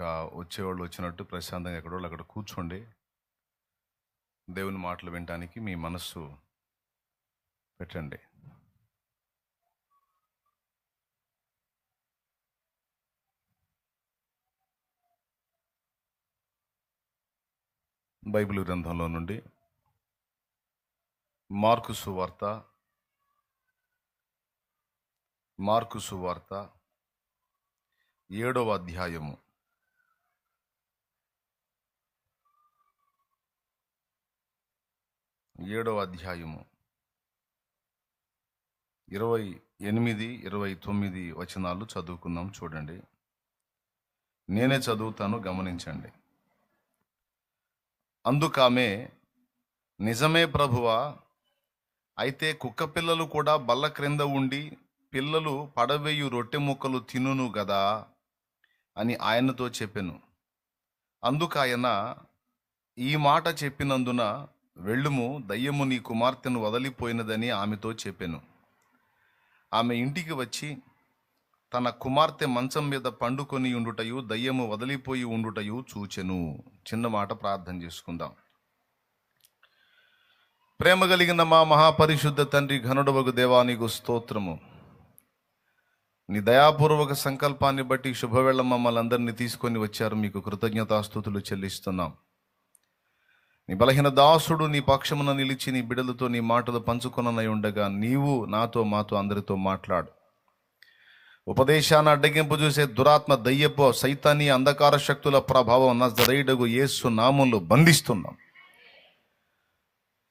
ఇక వచ్చేవాళ్ళు వచ్చినట్టు ప్రశాంతంగా ఎక్కడో అక్కడ కూర్చోండి. దేవుని మాటలు వినటానికి మీ మనస్సు పెట్టండి. బైబిల్ గ్రంథంలో నుండి మార్కు సువార్త మార్కు సువార్త ఏడవ అధ్యాయము. ఏడవ అధ్యాయము. ఇరవై ఎనిమిది ఇరవై తొమ్మిది వచనాలు చదువుకుందాం చూడండి. నేనే చదువుతాను గమనించండి. అందుకామె నిజమే ప్రభువా అయితే కుక్క పిల్లలు కూడా బల్ల క్రింద ఉండి పిల్లలు పడవేయు రొట్టె ముక్కలు తినును గదా అని ఆయనతో చెప్పాను. అందుకాయన ఈ మాట చెప్పినందున వెళ్ళుము దయ్యము నీ కుమార్తెను వదిలిపోయినదని ఆమెతో చెప్పాను. ఆమె ఇంటికి వచ్చి తన కుమార్తె మంచం మీద పండుకొని ఉండుటయు దయ్యము వదిలిపోయి ఉండుటయు చూచెను. చిన్న మాట ప్రార్థన చేసుకుందాం. ప్రేమ కలిగిన మా మహాపరిశుద్ధ తండ్రి ఘనుడవగు దేవానికి స్తోత్రము. నీ దయాపూర్వక సంకల్పాన్ని బట్టి శుభవేళ మమ్మల్ని అందరినీ తీసుకొని వచ్చారు. మీకు కృతజ్ఞతాస్థుతులు చెల్లిస్తున్నాం. నీ బలహీన దాసుడు నీ పక్షమున నిలిచి నీ బిడలతో నీ మాటలు పంచుకొననై ఉండగా నీవు నాతో మాతో అందరితో మాట్లాడు. ఉపదేశాన్ని అడ్డగింపు చూసే దురాత్మ దయ్యపు సైతాన్ని అంధకార శక్తుల ప్రభావం నజరైడగు యేసు నామంలో బంధిస్తున్నాం.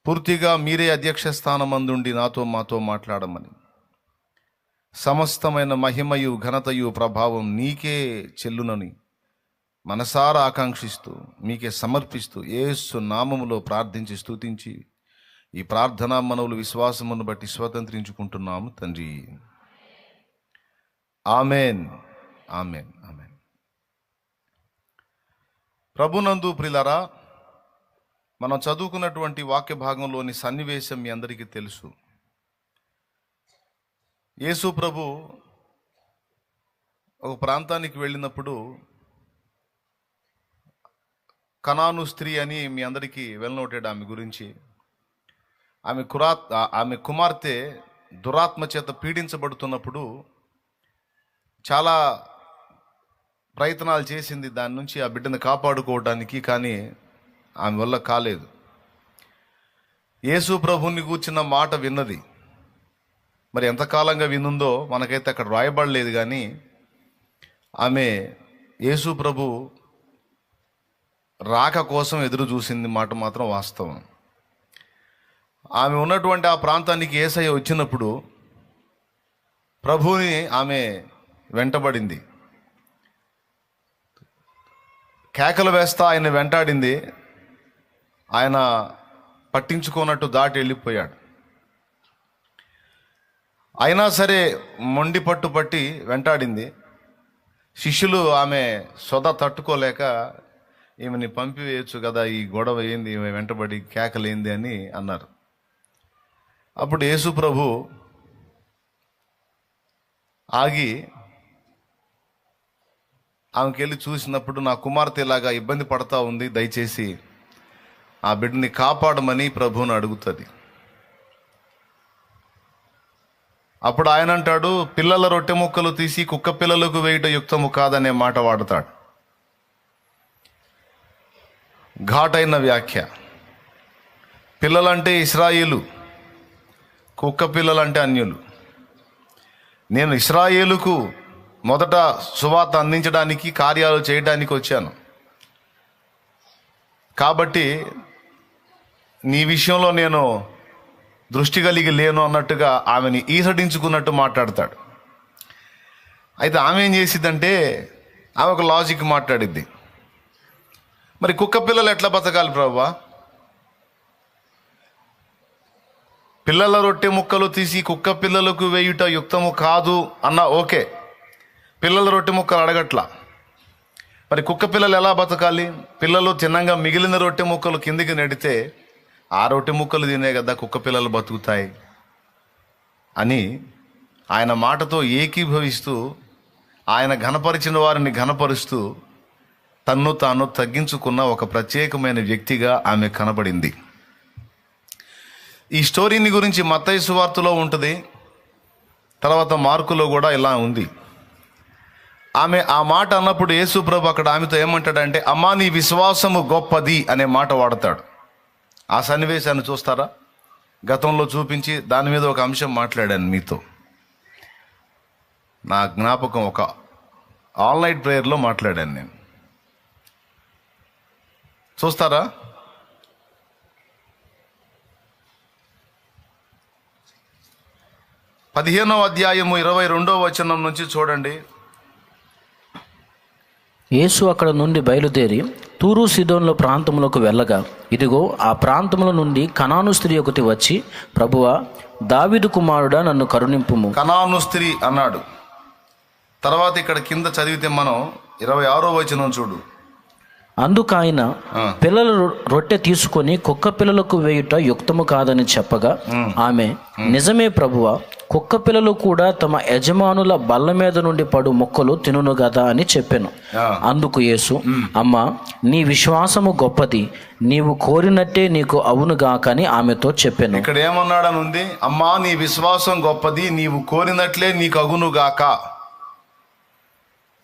పూర్తిగా మీరే అధ్యక్ష స్థానం అందుండి నాతో మాతో మాట్లాడమని. సమస్తమైన మహిమయు ఘనతయు ప్రభావం నీకే చెల్లునని మనసారా ఆకాంక్షిస్తూ మీకే సమర్పిస్తూ ఏసు నామములో ప్రార్థించి స్తుతించి ఈ ప్రార్థనా మనవులు విశ్వాసమును బట్టి స్వతంత్రించుకుంటున్నాము తండ్రి. ఆమెన్. ఆమెన్. ఆమెన్. ప్రభునందు ప్రిలరా మనం చదువుకున్నటువంటి వాక్య భాగంలోని సన్నివేశం మీ అందరికీ తెలుసు. యేసు ప్రభు ఒక ప్రాంతానికి వెళ్ళినప్పుడు కనాను స్త్రీ అని మీ అందరికీ వెళ్ళనోటాడు ఆమె గురించి. ఆమె కురా ఆమె కుమార్తె దురాత్మ చేత పీడించబడుతున్నప్పుడు చాలా ప్రయత్నాలు చేసింది. దాని నుంచి ఆ బిడ్డను కాపాడుకోవడానికి కానీ ఆమె వల్ల కాలేదు. యేసు ప్రభుని కూర్చున్న మాట విన్నది. మరి ఎంతకాలంగా వినుందో మనకైతే అక్కడ రాయబడలేదు కానీ ఆమె యేసు ప్రభు రాక కోసం ఎదురు చూసింది మాట మాత్రం వాస్తవం. ఆమె ఉన్నటువంటి ఆ ప్రాంతానికి ఏసయ్య వచ్చినప్పుడు ప్రభుని ఆమె వెంటబడింది. కేకలు వేస్తా ఆయన వెంటాడింది. ఆయన పట్టించుకోనట్టు దాటి వెళ్ళిపోయాడు. అయినా సరే మొండి పట్టు పట్టి వెంటాడింది. శిష్యులు ఆమె సొద తట్టుకోలేక ఈమెని పంపివేయచ్చు కదా ఈ గొడవ ఏంది ఈమె వెంటబడి కేకలేంది అని అన్నారు. అప్పుడు యేసు ప్రభు ఆగి ఆమెకి వెళ్ళి చూసినప్పుడు నా కుమార్తె ఇలాగా ఇబ్బంది పడతా ఉంది దయచేసి ఆ బిడ్డని కాపాడమని ప్రభువుని అడుగుతుంది. అప్పుడు ఆయన అంటాడు పిల్లల రొట్టె ముక్కలు తీసి కుక్క పిల్లలకు వేయటం యుక్తము కాదనే మాట వాడతాడు. ఘాటైన వ్యాఖ్య. పిల్లలంటే ఇస్రాయేలు కుక్క పిల్లలంటే అన్యులు. నేను ఇస్రాయేలుకు మొదట సువార్త అందించడానికి కార్యాలు చేయడానికి వచ్చాను. కాబట్టి నీ విషయంలో నేను దృష్టి కలిగి లేను అన్నట్టుగా ఆమెని ఈసడించుకున్నట్టు మాట్లాడతాడు. అయితే ఆమె ఏం చేసిద్దంటే ఆమె ఒక లాజిక్ మాట్లాడిద్ది. మరి కుక్క పిల్లలు ఎట్లా బతకాలి ప్రభా పిల్లల రొట్టె ముక్కలు తీసి కుక్క పిల్లలకు వేయుట యుక్తము కాదు అన్న ఓకే. పిల్లల రొట్టె ముక్కలు అడగట్లా. మరి కుక్క పిల్లలు ఎలా బతకాలి? పిల్లలు చిన్నంగా మిగిలిన రొట్టె ముక్కలు కిందికి నెడితే ఆ రొట్టె ముక్కలు తినే కదా కుక్క పిల్లలు బతుకుతాయి అని ఆయన మాటతో ఏకీభవిస్తూ ఆయన ఘనపరిచిన వారిని ఘనపరుస్తూ తన్ను తాను తగ్గించుకున్న ఒక ప్రత్యేకమైన వ్యక్తిగా ఆమె కనబడింది. ఈ స్టోరీని గురించి మత్తయి సువార్తలో ఉంటుంది. తర్వాత మార్కులో కూడా ఇలా ఉంది. ఆమె ఆ మాట అన్నప్పుడు యేసుప్రభు అక్కడ ఆమెతో ఏమంటాడంటే అమ్మా నీ విశ్వాసము గొప్పది అనే మాట వాడతాడు. ఆ సన్నివేశాన్ని చూస్తారా? గతంలో చూపించి దాని మీద ఒక అంశం మాట్లాడాను మీతో. నా జ్ఞాపకం ఒక ఆన్లైన్ ప్రేయర్లో మాట్లాడాను నేను. చూస్తారా? పదిహేనవ అధ్యాయము ఇరవై రెండవ వచనం నుంచి చూడండి. యేసు అక్కడ నుండి బయలుదేరి తూరు సిదోన్ల ప్రాంతములకు వెళ్ళగా ఇదిగో ఆ ప్రాంతముల నుండి కనాను స్త్రీ ఒకటి వచ్చి ప్రభువా దావిదు కుమారుడా నన్ను కరుణింపుము. కనాను స్త్రీ అన్నాడు. తర్వాత ఇక్కడ కింద చదివితే మనం ఇరవై ఆరో వచనం చూడు. అందుకాయన ఆ. పిల్లల రొట్టె తీసుకొని కుక్క పిల్లలకు వేయుట యుక్తము కాదని చెప్పగా ఆమె నిజమే ప్రభువ కుక్క పిల్లలు కూడా తమ యజమానుల బల్ల మీద నుండి పడు మొక్కలు తినును గదా అని చెప్పాను. అందుకు యేసు అమ్మా నీ విశ్వాసము గొప్పది నీవు కోరినట్టే నీకు అవునుగాక అని ఆమెతో చెప్పాను. ఇక్కడ ఏమన్నాడని ఉంది? అమ్మా నీ విశ్వాసం గొప్పది నీవు కోరినట్లే నీకు అగునుగాక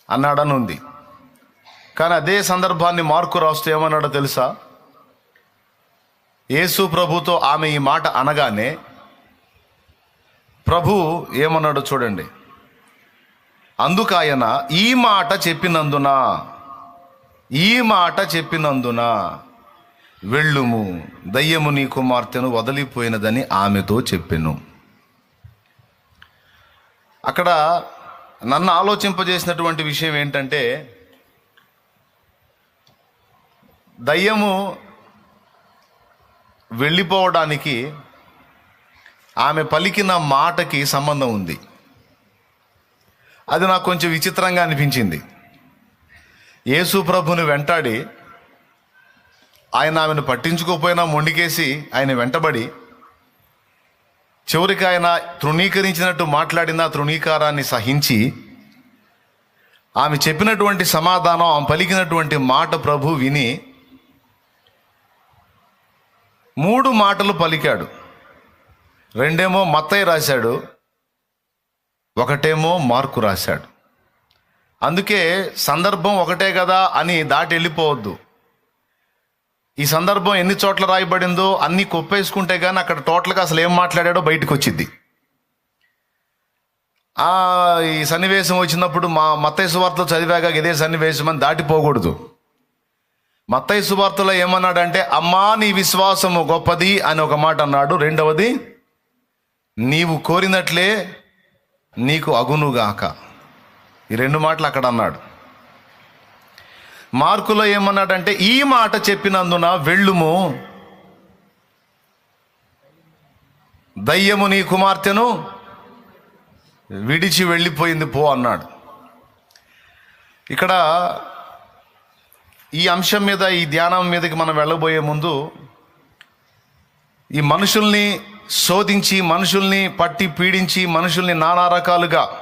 అన్నాడని ఉంది. కానీ అదే సందర్భాన్ని మార్కు రాస్తూ ఏమన్నాడో తెలుసా? యేసు ప్రభుతో ఆమె ఈ మాట అనగానే ప్రభు ఏమన్నాడో చూడండి. అందుకాయన ఈ మాట చెప్పినందున ఈ మాట చెప్పినందున వెళ్ళుము దయ్యము నీ కుమార్తెను వదిలిపోయినదని ఆమెతో చెప్పాను. అక్కడ నన్ను ఆలోచింపజేసినటువంటి విషయం ఏంటంటే దయ్యము వెళ్ళిపోవడానికి ఆమె పలికిన మాటకి సంబంధం ఉంది. అది నాకు కొంచెం విచిత్రంగా అనిపించింది. యేసు ప్రభుని వెంటాడి ఆయన ఆమెను పట్టించుకోపోయినా మొండికేసి ఆయన వెంటబడి చివరికి ఆయన తృణీకరించినట్టు మాట్లాడిన తృణీకారాన్ని సహించి ఆమె చెప్పినటువంటి సమాధానం ఆమె పలికినటువంటి మాట ప్రభు విని మూడు మాటలు పలికాడు. రెండేమో మత్తయ్య రాశాడు. ఒకటేమో మార్కు రాశాడు. అందుకే సందర్భం ఒకటే కదా అని దాటి వెళ్ళిపోవద్దు. ఈ సందర్భం ఎన్ని చోట్ల రాయబడిందో అన్ని కొప్పేసుకుంటే కానీ అక్కడ టోటల్గా అసలు ఏం మాట్లాడాడో బయటకు వచ్చింది ఈ సన్నివేశం వచ్చినప్పుడు మా మత్తయ్య సువార్త చదివాక ఇదే సన్నివేశం అని దాటిపోకూడదు మత్తయ్య సువార్తలో ఏమన్నాడంటే అమ్మా నీ విశ్వాసము గొప్పది అని ఒక మాట అన్నాడు. రెండవది నీవు కోరినట్లే నీకు అగునుగాక. ఈ రెండు మాటలు అక్కడ అన్నాడు. మార్కులో ఏమన్నాడంటే ఈ మాట చెప్పినందున వెళ్ళుము. దయ్యము నీ కుమార్తెను విడిచి వెళ్ళిపోయింది పో అన్నాడు. ఇక్కడ ఈ అంశం మీద ఈ ధ్యానం మీదకి మనం వెళ్ళబోయే ముందు ఈ మనుషుల్ని శోధించి మనుషుల్ని పట్టి పీడించి మనుషుల్ని నానా రకాలుగా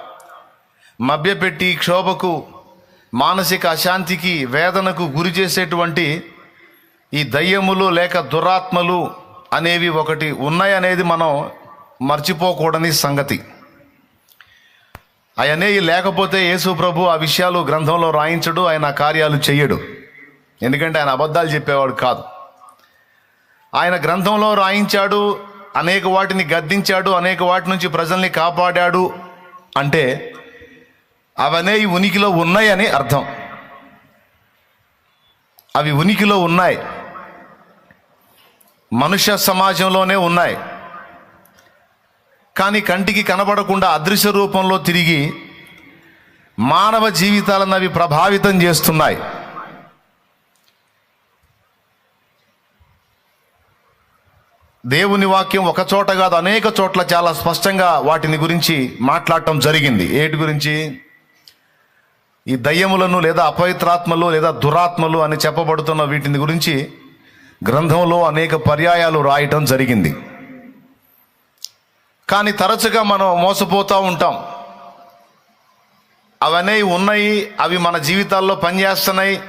మభ్యపెట్టి క్షోభకు మానసిక అశాంతికి వేదనకు గురి చేసేటువంటి ఈ దయ్యములు లేక దురాత్మలు అనేవి ఒకటి ఉన్నాయనేది మనం మర్చిపోకూడని సంగతి. అవనేవి లేకపోతే యేసు ప్రభు ఆ విషయాలు గ్రంథంలో రాయించడు ఆయన కార్యాలు చేయడు ఎందుకంటే ఆయన అబద్ధాలు చెప్పేవాడు కాదు. ఆయన గ్రంథంలో రాయించాడు అనేక వాటిని గద్దించాడు అనేక వాటి నుంచి ప్రజల్ని కాపాడాడు అంటే అవనే ఉనికిలో ఉన్నాయని అర్థం. అవి ఉనికిలో ఉన్నాయి. మనుష్య సమాజంలోనే ఉన్నాయి. కానీ కంటికి కనబడకుండా అదృశ్య రూపంలో తిరిగి మానవ జీవితాలను అవి ప్రభావితం చేస్తున్నాయి. దేవుని వాక్యం ఒక చోట కాదు అనేక చోట్ల చాలా స్పష్టంగా వాటిని గురించి మాట్లాడటం జరిగింది. ఏటి గురించి? ఈ దయ్యములను లేదా అపవిత్రాత్మలు లేదా దురాత్మలు అని చెప్పబడుతున్న వీటిని గురించి గ్రంథంలో అనేక పర్యాయాలు రాయటం జరిగింది. కానీ తరచుగా మనం మోసపోతూ ఉంటాం. అవన్నీ ఉన్నాయి అవి మన జీవితాల్లో పనిచేస్తున్నాయి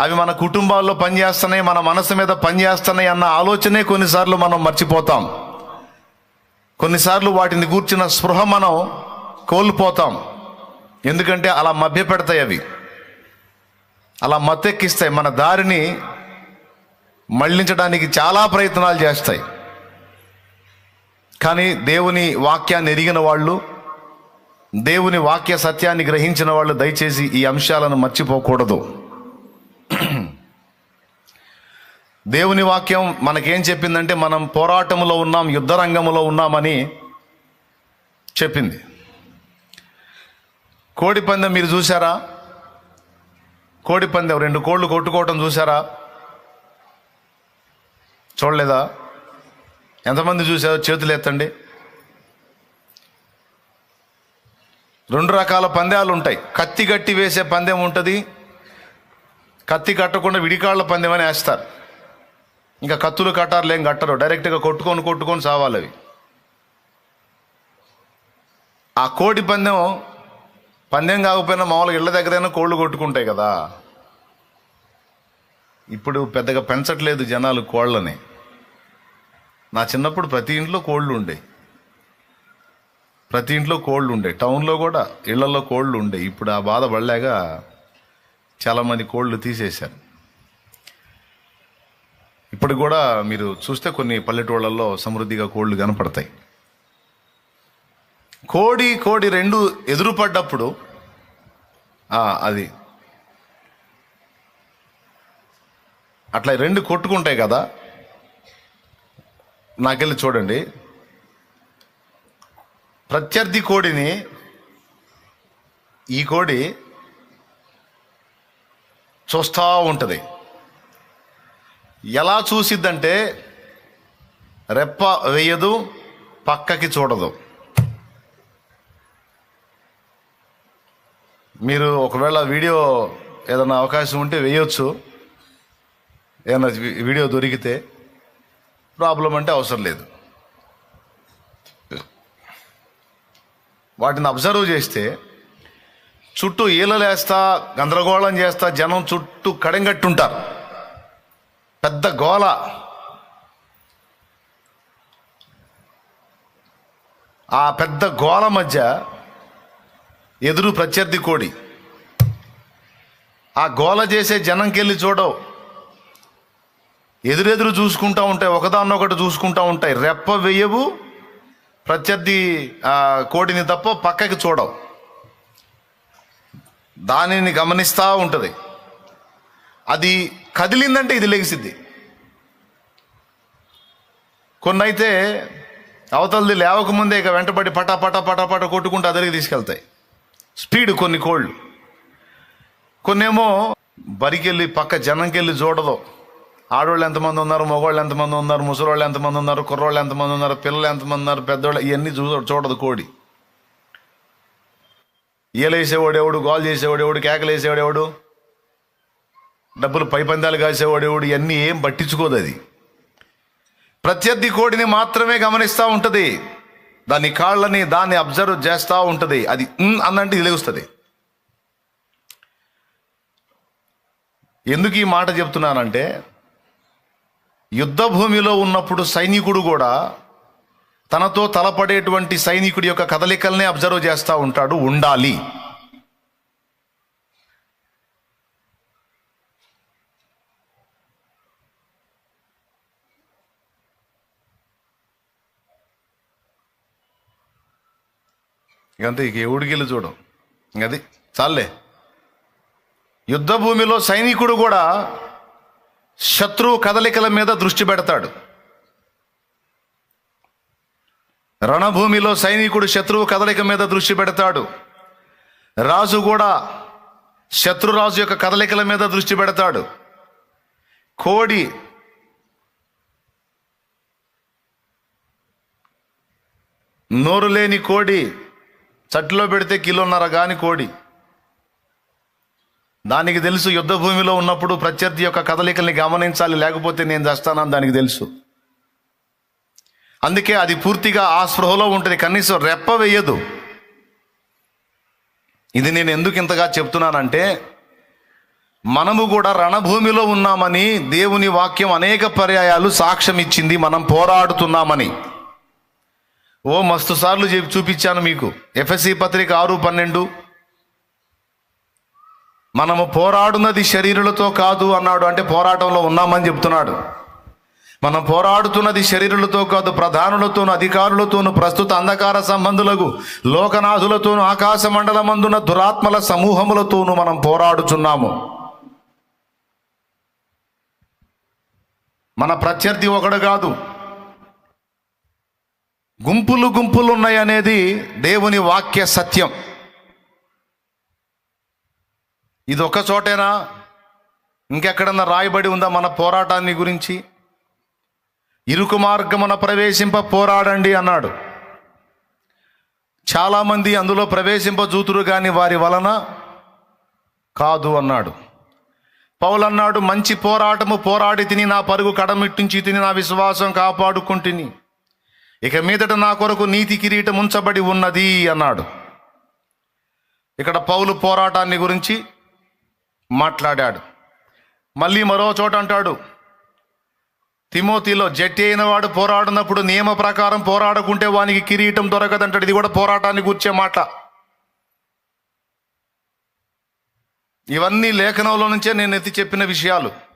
అవి మన కుటుంబాల్లో పనిచేస్తున్నాయి మన మనసు మీద పనిచేస్తున్నాయి అన్న ఆలోచనే కొన్నిసార్లు మనం మర్చిపోతాం. కొన్నిసార్లు వాటిని గూర్చిన స్పృహ మనం కోల్పోతాం. ఎందుకంటే అలా మభ్య పెడతాయి అవి. అలా మత్తెక్కిస్తాయి. మన దారిని మళ్ళించడానికి చాలా ప్రయత్నాలు చేస్తాయి. కానీ దేవుని వాక్యాన్ని ఎరిగిన వాళ్ళు దేవుని వాక్య సత్యాన్ని గ్రహించిన వాళ్ళు దయచేసి ఈ అంశాలను మర్చిపోకూడదు. దేవుని వాక్యం మనకేం చెప్పిందంటే మనం పోరాటంలో ఉన్నాం యుద్ధ రంగంలో ఉన్నామని చెప్పింది. కోడి పందెం మీరు చూసారా కోడి పందెం రెండు కోళ్ళు కొట్టుకోవటం చూసారా చూడలేదా? ఎంతమంది చూసారో చేతులు ఎత్తండి. రెండు రకాల పందాలు ఉంటాయి. కత్తి కట్టి వేసే పందెం ఉంటుంది. కత్తి కట్టకుండా విడికాళ్ళ పందెం అని వేస్తారు. ఇంకా కత్తులు కట్టారులు ఏం కట్టరు. డైరెక్ట్గా కొట్టుకొని కొట్టుకొని సావాలి అవి. ఆ కోడి పందెం పందెం కాకపోయినా మామూలుగా ఇళ్ళ దగ్గరైనా కోళ్ళు కొట్టుకుంటాయి కదా. ఇప్పుడు పెద్దగా పెంచట్లేదు జనాలు కోళ్ళని. నా చిన్నప్పుడు ప్రతి ఇంట్లో కోళ్ళు ఉండే. ప్రతి ఇంట్లో కోళ్ళు ఉండే. టౌన్లో కూడా ఇళ్ళలో కోళ్ళు ఉండే. ఇప్పుడు ఆ బాధ పడలేక చాలామంది కోళ్ళు తీసేశారు. ఇప్పుడు కూడా మీరు చూస్తే కొన్ని పల్లెటూళ్ళల్లో సమృద్ధిగా కోళ్ళు కనపడతాయి. కోడి కోడి రెండు ఎదురుపడ్డప్పుడు అది. అట్లా రెండు కొట్టుకుంటాయి కదా. నాకెళ్ళి చూడండి. ప్రత్యర్థి కోడిని ఈ కోడి చూస్తూ ఉంటుంది. ఎలా చూసిద్దంటే రెప్ప వేయదు పక్కకి చూడదు. మీరు ఒకవేళ వీడియో ఏదైనా అవకాశం ఉంటే వేయొచ్చు. ఏదైనా వీడియో దొరికితే ప్రాబ్లం అంటే అవసరం లేదు. వాటిని అబ్జర్వ్ చేస్తే చుట్టూ ఈలలేస్తా గందరగోళం చేస్తా జనం చుట్టూ కడెంగట్టుంటారు. పెద్ద గోల. ఆ పెద్ద గోల మధ్య ఎదురు ప్రత్యర్థి కోడి. ఆ గోల చేసే జనంకెళ్ళి చూడవు. ఎదురెదురు చూసుకుంటూ ఉంటాయి ఒకదాన్నొకటి చూసుకుంటూ ఉంటాయి. రెప్ప వేయవు ప్రత్యర్థి ఆ, కోడిని తప్ప పక్కకి చూడవు. దానిని గమనిస్తూ ఉంటుంది. అది కదిలిందంటే ఇది లెగిసిద్ది కొన్ని అయితే అవతలది లేవకముందే ఇక వెంటబడి పటా పటా పటా పటా కొట్టుకుంటూ అదరికి తీసుకెళ్తాయి. స్పీడ్ కొన్ని కోళ్ళు. కొన్నేమో బరికెళ్ళి పక్క జనంకెళ్ళి చూడదు. ఆడవాళ్ళు ఎంతమంది ఉన్నారు మగవాళ్ళు ఎంతమంది ఉన్నారు ముసలోళ్ళు ఎంతమంది ఉన్నారు కుర్రోళ్ళు ఎంతమంది ఉన్నారు పిల్లలు ఎంతమంది ఉన్నారు పెద్దోళ్ళు ఇవన్నీ చూ చూడదు కోడి. ఏలేసేవాడు ఎవడు గోల్ చేసేవాడు ఎవడు కేకలు వేసేవాడు ఎవడు డబ్బులు పై పందాలు ఇవన్నీ ఏం పట్టించుకోదు అది. ప్రత్యర్థి కోడిని మాత్రమే గమనిస్తూ ఉంటుంది. దాని కాళ్ళని దాన్ని అబ్జర్వ్ చేస్తూ ఉంటుంది. అది అన్నంటే ఇది ఎందుకు ఈ మాట చెప్తున్నానంటే యుద్ధ భూమిలో ఉన్నప్పుడు సైనికుడు కూడా తనతో తలపడేటువంటి సైనికుడి యొక్క కదలికల్ని అబ్జర్వ్ చేస్తూ ఉంటాడు ఉండాలి. ఇకంతే ఇక ఎవడికి చూడం. ఇంకది చాలే యుద్ధ భూమిలో సైనికుడు కూడా శత్రువు కదలికల మీద దృష్టి పెడతాడు. రణభూమిలో సైనికుడు శత్రువు కదలిక మీద దృష్టి పెడతాడు. రాజు కూడా శత్రురాజు యొక్క కదలికల మీద దృష్టి పెడతాడు. కోడి నోరు లేని కోడి చట్టులో పెడితే కిలోన్నర గాని కోడి. దానికి తెలుసు యుద్ధ భూమిలో ఉన్నప్పుడు ప్రత్యర్థి యొక్క కదలికల్ని గమనించాలి లేకపోతే నేను చేస్తానని దానికి తెలుసు. అందుకే అది పూర్తిగా ఆ స్పృహలో ఉంటుంది కనీసం రెప్ప వేయదు. ఇది నేను ఎందుకు ఇంతగా చెప్తున్నానంటే మనము కూడా రణభూమిలో ఉన్నామని దేవుని వాక్యం అనేక పర్యాయాలు సాక్ష్యం ఇచ్చింది మనం పోరాడుతున్నామని. ఓ మస్తు సార్లు చెప్పి చూపించాను మీకు. ఎఫ్ఎస్సి పత్రిక ఆరు పన్నెండు. మనము పోరాడున్నది శరీరులతో కాదు అన్నాడు. అంటే పోరాటంలో ఉన్నామని చెప్తున్నాడు. మనం పోరాడుతున్నది శరీరులతో కాదు ప్రధానులతోను అధికారులతోను ప్రస్తుత అంధకార సంబంధులకు లోకనాథులతోను ఆకాశ మండలమందున దురాత్మల సమూహములతోనూ మనం పోరాడుచున్నాము. మన ప్రత్యర్థి ఒకడు కాదు. గుంపులు గుంపులు ఉన్నాయనేది దేవుని వాక్య సత్యం. ఇది ఒక చోటేనా? ఇంకెక్కడన్నా రాయబడి ఉందా మన పోరాటాన్ని గురించి? ఇరుకు మార్గమున ప్రవేశింప పోరాడండి అన్నాడు. చాలామంది అందులో ప్రవేశింప జూతురు కానీ వారి వలన కాదు అన్నాడు. పౌలన్నాడు మంచి పోరాటము పోరాడి తిని నా పరుగు కడమిట్టించి తిని నా విశ్వాసం కాపాడుకుంటుని ఇక మీదట నా కొరకు నీతి కిరీటం ఉంచబడి ఉన్నది అన్నాడు. ఇక్కడ పౌలు పోరాటాన్ని గురించి మాట్లాడాడు. మళ్ళీ మరో చోట అంటాడు తిమోతిలో జట్టి అయిన వాడు పోరాడినప్పుడు నియమ ప్రకారం పోరాడకుంటే వానికి కిరీటం దొరకదంటాడు. ఇది కూడా పోరాటాన్ని కూర్చే మాట. ఇవన్నీ లేఖనంలో నుంచే నేను ఎత్తి చెప్పిన విషయాలు.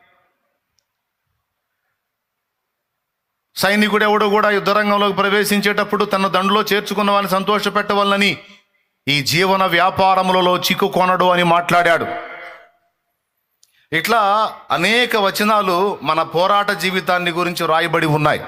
సైనికుడు ఎవడు కూడా యుద్ధరంగంలోకి ప్రవేశించేటప్పుడు తన దండులో చేర్చుకున్న వారిని సంతోషపెట్టవాలని ఈ జీవన వ్యాపారములలో చిక్కుకొనడు అని మాట్లాడాడు. ఇట్లా అనేక వచనాలు మన పోరాట జీవితాన్ని గురించి రాయబడి ఉన్నాయి.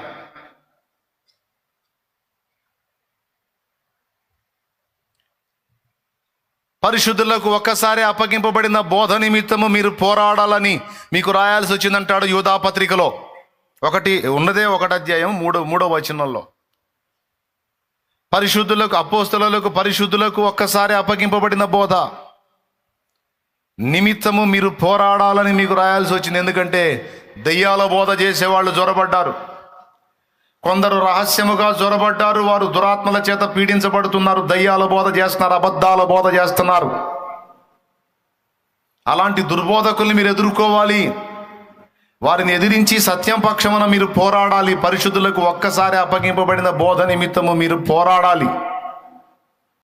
పరిశుద్ధులకు ఒక్కసారి అప్పగింపబడిన బోధ నిమిత్తము మీరు పోరాడాలని మీకు రాయాల్సి వచ్చిందంటాడు యూధాపత్రికలో పత్రికలో ఒకటి ఉన్నదే ఒకటి అధ్యాయం మూడో మూడో వచనంలో. పరిశుద్ధులకు అపోస్తులకు పరిశుద్ధులకు ఒక్కసారి అప్పగింపబడిన బోధ. నిమిత్తము మీరు పోరాడాలని మీకు రాయాల్సి వచ్చింది. ఎందుకంటే దయ్యాల బోధ చేసేవాళ్ళు జ్వరబడ్డారు కొందరు రహస్యముగా జ్వరబడ్డారు వారు దురాత్మల చేత పీడించబడుతున్నారు. దయ్యాల బోధ చేస్తున్నారు. అబద్ధాల బోధ చేస్తున్నారు. అలాంటి దుర్బోధకుల్ని మీరు ఎదుర్కోవాలి. వారిని ఎదిరించి సత్యం పక్షమున మీరు పోరాడాలి. పరిశుద్ధులకు ఒక్కసారి అప్పగింపబడిన బోధ నిమిత్తము మీరు పోరాడాలి.